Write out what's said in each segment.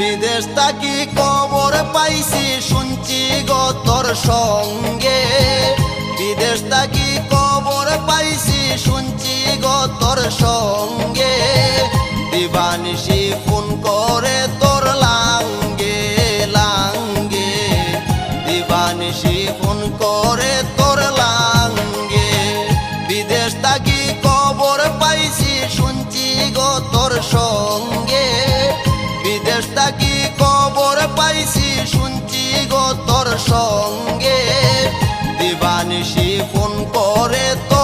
বিদেশ থাকি কবর পাইছি শুনছি গো তোর সঙ্গে। দিবানিসি ফোন করে তোর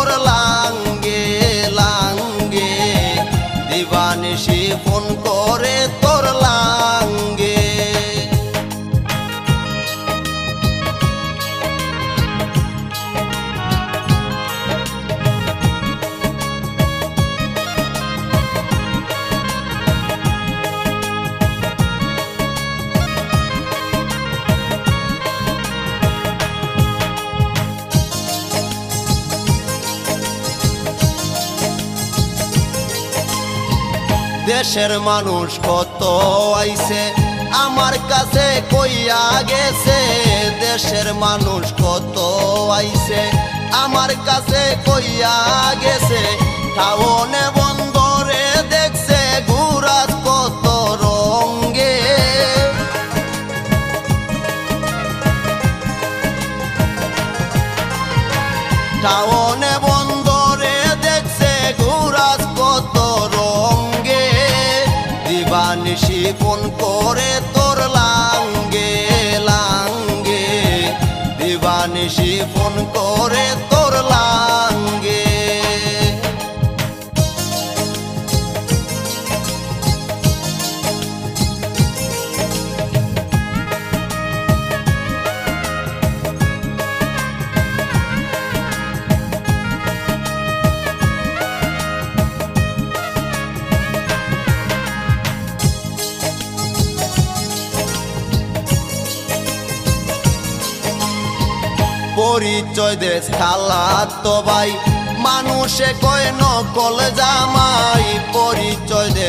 দেশের মানুষ কত আইছে, আমার কাছে কইয়া গেছে, দেশের মানুষ কত আইছে, আমার কাছে কইয়া গেছে, টাউনে বন্দরে দেখছে ঘুরাত কত রঙ্গে টাউনে ফোন করে তোর লাঙ্গে লাঙ্গে? দিবানি জীবন করে তোর পরিচয় দে তো ভাই। মানুষে কয়, নকল জামাই, পরিচয় দে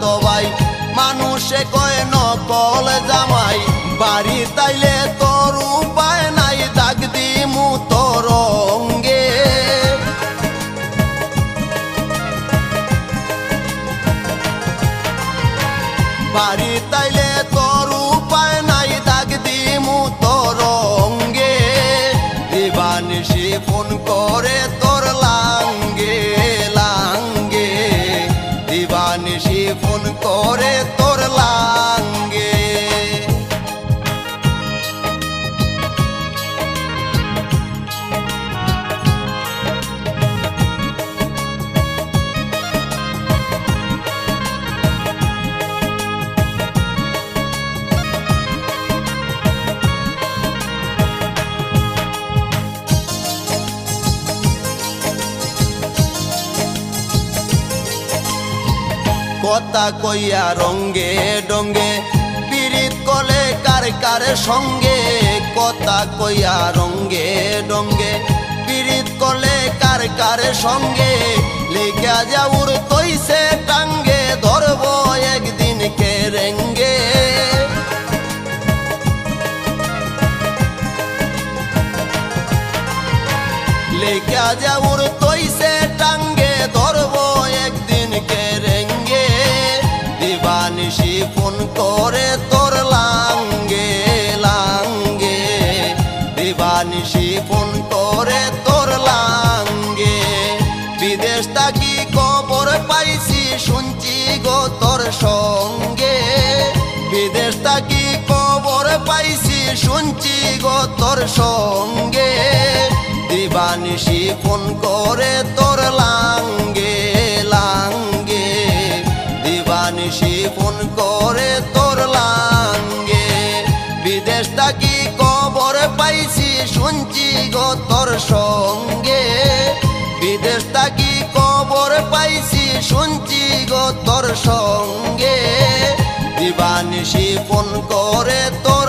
তো ভাই। মানুষে কয়, নকল জামাই ফোন করে তোর লাঙ্গে। কথা কইয়া রঙ্গে ডঙ্গে পিরিত কলে কার কার সঙ্গে? কথা কইয়া রঙ্গে ডঙ্গে পিরিত কলে কার কার সঙ্গে? লেখা যাউর তৈছে টাঙ্গে, ধরব একদিন কে রেঙ্গে। লেখা যাউর তৈছে দিবানিসি ফোন করে তোর লাঙ্গে লাঙ্গে। দিবানিসি ফোন করে তোর লাঙ্গে। বিদেশ থাকি খবর পাইছি, শুনছি গো তোর সঙ্গে। বিদেশ থাকি খবর পাইছি, শুনছি গো তোর সঙ্গে। দিবানিসি ফোন করে তোর লাঙ্গে। ফোন করে তোর লাঙ্গে। বিদেশ থাকি কবর পাইছি, শুনছি গো তোর সঙ্গে। বিদেশ থাকি কবর পাইছি, শুনছি গো তোর সঙ্গে। দিবানিশি ফোন করে তোর